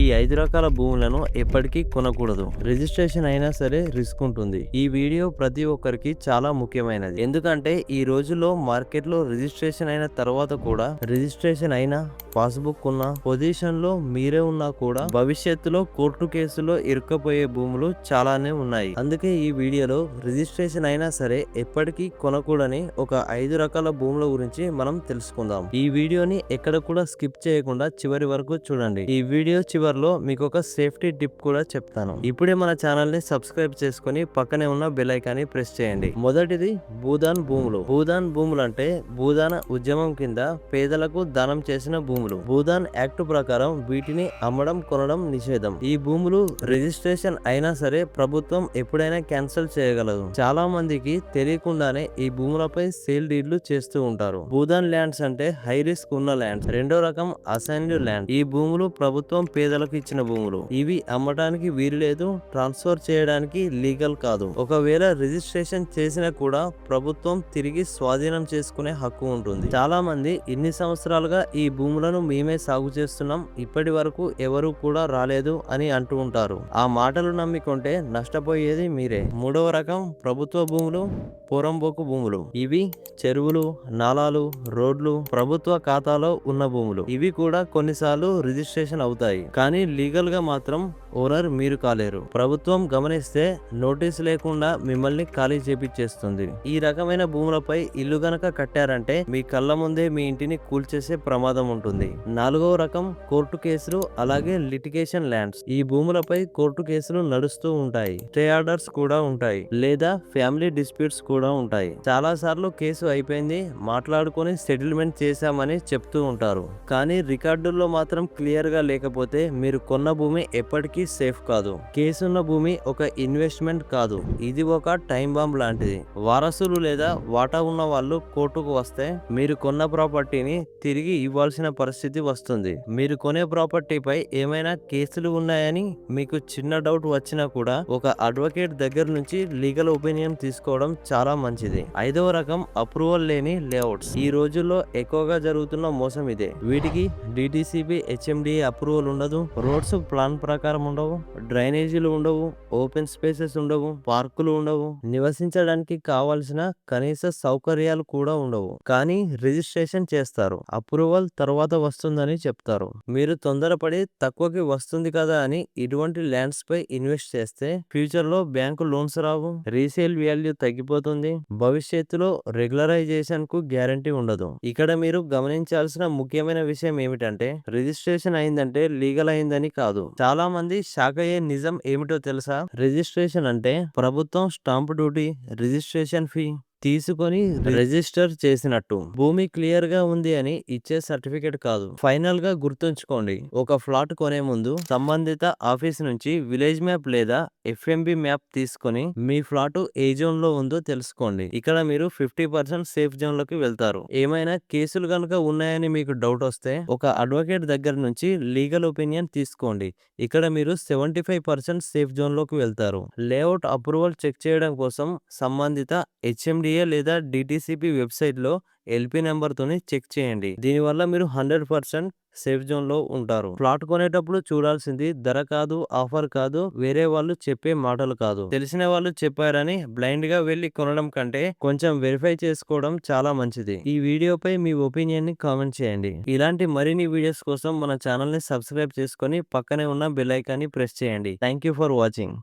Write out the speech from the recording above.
ఈ ఐదు రకాల భూములను ఎప్పటికీ కొనకూడదు. రిజిస్ట్రేషన్ అయినా సరే రిస్క్ ఉంటుంది. ఈ వీడియో ప్రతి ఒక్కరికి చాలా ముఖ్యమైనది. ఎందుకంటే ఈ రోజుల్లో మార్కెట్లో రిజిస్ట్రేషన్ అయిన తర్వాత కూడా రిజిస్ట్రేషన్ అయినా పాస్బుక్ ఉన్న పొజిషన్లో మీరే ఉన్నా కూడా భవిష్యత్తులో కోర్టు కేసులో ఇరుక్కపోయే భూములు చాలానే ఉన్నాయి. అందుకే ఈ వీడియోలో రిజిస్ట్రేషన్ అయినా సరే ఎప్పటికీ కొనకూడని ఒక ఐదు రకాల భూముల గురించి మనం తెలుసుకుందాం. ఈ వీడియోని ఎక్కడ కూడా స్కిప్ చేయకుండా చివరి వరకు చూడండి. ఈ వీడియో చివరిలో మీకు ఒక సేఫ్టీ టిప్ కూడా చెప్తాను. ఇప్పుడే మన ఛానల్ని సబ్స్క్రైబ్ చేసుకుని పక్కనే ఉన్న బెల్ ఐకాన్ని ప్రెస్ చేయండి. మొదటిది భూదాన్ భూములు. భూదాన్ భూములు అంటే భూదాన ఉద్యమం కింద పేదలకు దానం చేసిన భూములు. భూదాన్ యాక్ట్ ప్రకారం వీటిని అమ్మడం కొనడం నిషేధం. ఈ భూములు రిజిస్ట్రేషన్ అయినా సరే ప్రభుత్వం ఎప్పుడైనా క్యాన్సిల్ చేయగలదు. చాలా మందికి తెలియకుండానే ఈ భూములపై సేల్ డీడ్లు చేస్తూ ఉంటారు. భూదాన్ ల్యాండ్స్ అంటే హై రిస్క్ ఉన్న ల్యాండ్స్. రెండో రకం అసైన్డ్ ల్యాండ్. ఈ భూములు ప్రభుత్వం పేద పేదలకు ఇచ్చిన భూములు. ఇవి అమ్మటానికి వీలు లేదు ట్రాన్స్ఫర్ చేయడానికి లీగల్ కాదు. ఒకవేళ రిజిస్ట్రేషన్ చేసినా కూడా ప్రభుత్వం తిరిగి స్వాధీనం చేసుకునే హక్కు ఉంటుంది. చాలా మంది ఇన్ని సంవత్సరాలుగా ఈ భూములను మేమే సాగు చేస్తున్నాం ఇప్పటి వరకు ఎవరు కూడా రాలేదు అని అంటూ ఉంటారు. ఆ మాటలు నమ్మికుంటే నష్టపోయేది మీరే. మూడవ రకం ప్రభుత్వ భూములు పోరంబోకు భూములు. ఇవి చెరువులు నాలాలు రోడ్లు ప్రభుత్వ ఖాతాలో ఉన్న భూములు. ఇవి కూడా కొన్నిసార్లు రిజిస్ట్రేషన్ అవుతాయి. కానీ లీగల్గా మాత్రం ఓనర్ మీరు కాలేరు. ప్రభుత్వం గమనిస్తే నోటీస్ లేకుండా మిమ్మల్ని ఖాళీ చేపిచ్చేస్తుంది. ఈ రకమైన భూములపై ఇల్లు గనక కట్టారంటే మీ కళ్ళ ముందే మీ ఇంటిని కూల్చేసే ప్రమాదం ఉంటుంది. నాలుగవ రకం కోర్టు కేసులు అలాగే లిటిగేషన్ ల్యాండ్స్. ఈ భూములపై కోర్టు కేసులు నడుస్తూ ఉంటాయి. స్టే ఆర్డర్స్ కూడా ఉంటాయి. లేదా ఫ్యామిలీ డిస్ప్యూట్స్ కూడా ఉంటాయి. చాలా సార్లు కేసు అయిపోయింది మాట్లాడుకొని సెటిల్మెంట్ చేశామని చెప్తూ ఉంటారు. కానీ రికార్డుల్లో మాత్రం క్లియర్గా లేకపోతే మీరు కొన్న భూమి ఎప్పటికీ సేఫ్ కాదు. కేసున్న భూమి ఒక ఇన్వెస్ట్మెంట్ కాదు. ఇది ఒక టైం బాంబ్ లాంటిది. వారసులు లేదా వాటా ఉన్న వాళ్ళు కోర్టుకు వస్తే మీరు కొన్న ప్రాపర్టీని తిరిగి ఇవ్వాల్సిన పరిస్థితి వస్తుంది. మీరు కొనే ప్రాపర్టీపై ఏమైనా కేసులు ఉన్నాయని మీకు చిన్న డౌట్ వచ్చినా కూడా ఒక అడ్వకేట్ దగ్గర నుంచి లీగల్ ఒపీనియన్ తీసుకోవడం చాలా మంచిది. ఐదవ రకం అప్రూవల్ లేని లేఅవుట్స్. ఈ రోజుల్లో ఎక్కువగా జరుగుతున్న మోసం ఇదే. వీటికి డిటిసిపి హెచ్ఎండి అప్రూవల్ ఉండదు. రోడ్స్ ప్లాన్ ప్రకారం ఉండవు డ్రైనేజీలు ఉండవు ఓపెన్ స్పేసెస్ ఉండవు పార్కులు ఉండవు. నివసించడానికి కావాల్సిన కనీస సౌకర్యాలు కూడా ఉండవు. కానీ రిజిస్ట్రేషన్ చేస్తారు. అప్రూవల్ తర్వాత వస్తుందని చెప్తారు. మీరు తొందరపడి తక్కువకి వస్తుంది కదా అని ఇటువంటి ల్యాండ్స్ పై ఇన్వెస్ట్ చేస్తే ఫ్యూచర్లో బ్యాంకు లోన్స్ రావు రీసేల్ వాల్యూ తగ్గిపోతుంది భవిష్యత్తులో రెగ్యులరైజేషన్కు గ్యారంటీ ఉండదు. ఇక్కడ మీరు గమనించాల్సిన ముఖ్యమైన విషయం ఏమిటంటే రిజిస్ట్రేషన్ అయిందంటే లీగల్ అయిందని కాదు. చాలా మంది షాక్ అయ్యే నిజం ఏమిటో తెలుసా? రిజిస్ట్రేషన్ అంటే ప్రభుత్వం స్టాంప్ డ్యూటీ రిజిస్ట్రేషన్ ఫీ తీసుకొని రిజిస్టర్ చేసినట్టు. భూమి క్లియర్గా ఉంది అని ఇచ్చే సర్టిఫికేట్ కాదు. ఫైనల్గా గుర్తుంచుకోండి ఒక ఫ్లాట్ కొనే ముందు సంబంధిత ఆఫీస్ నుంచి విలేజ్ మ్యాప్ లేదా ఎఫ్ఎంబి మ్యాప్ తీసుకొని మీ ఫ్లాట్ ఏ జోన్లో ఉందో తెలుసుకోండి. ఇక్కడ మీరు ఫిఫ్టీ పర్సెంట్ సేఫ్ జోన్లోకి వెళ్తారు. ఏమైనా కేసులు కనుక ఉన్నాయని మీకు డౌట్ వస్తే ఒక అడ్వకేట్ దగ్గర నుంచి లీగల్ ఒపీనియన్ తీసుకోండి. ఇక్కడ మీరు సెవెంటీ ఫైవ్ పర్సెంట్ సేఫ్ జోన్లోకి వెళ్తారు. లేఅవుట్ అప్రూవల్ చెక్ చేయడం కోసం సంబంధిత హెచ్ఎండిఏ లేదా డిటిసిపి వెబ్సైట్లో ఎల్పి నెంబర్ తోని చెక్ చేయండి. దీనివల్ల మీరు హండ్రెడ్ పర్సెంట్ సేఫ్ జోన్లో ఉంటారు. ప్లాట్ కొనేటప్పుడు చూడాల్సింది ధర కాదు ఆఫర్ కాదు వేరే వాళ్ళు చెప్పే మాటలు కాదు. తెలిసిన వాళ్ళు చెప్పారని బ్లైండ్గా వెళ్ళి కొనడం కంటే కొంచెం వెరిఫై చేసుకోవడం చాలా మంచిది. ఈ వీడియోపై మీ ఒపీనియన్ని కామెంట్ చేయండి. ఇలాంటి మరిన్ని వీడియోస్ కోసం మన ఛానల్ని సబ్స్క్రైబ్ చేసుకొని పక్కనే ఉన్న బెల్ ఐకాన్ ప్రెస్ చేయండి. Thank you for watching.